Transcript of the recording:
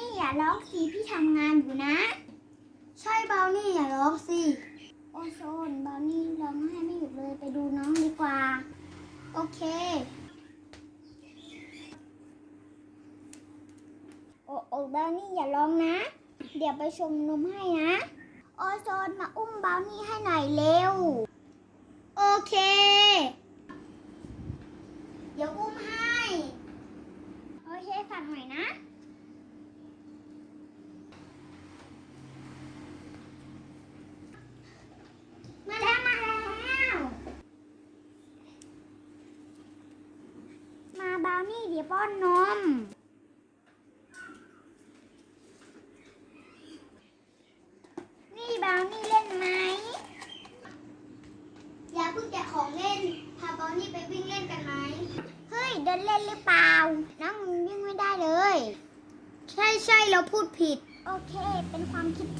นี่อย่าร้องสิพี่ทำงานอยู่นะ ใช่เบานี่อย่าร้องสิโอโซนบาวนี่ร้องไห้ไม่หยุดเลยไปดูน้องดีกว่า โอเค โอโอบาวนี่อย่าร้องนะ เดี๋ยวไปชมนมให้นะ โอโซนมาอุ้มบาวนี่ให้หน่อยเร็ว โอเค เดี๋ยวอุ้มให้ โอเคฝากหน่อยนะ มาแล้วมาแล้ว มาบาวนี่เดี๋ยวป้อนนม นี่บาวนี่เล่นไหม อย่าเพิ่งแกะของเล่น พาเบานี่ไปวิ่งเล่นกันไหม เฮ้ย เดินเล่นหรือเปล่า น้องมันวิ่งไม่ได้เลย ใช่ใช่เราพูดผิด โอเค เป็นความคิดที่ดีมาก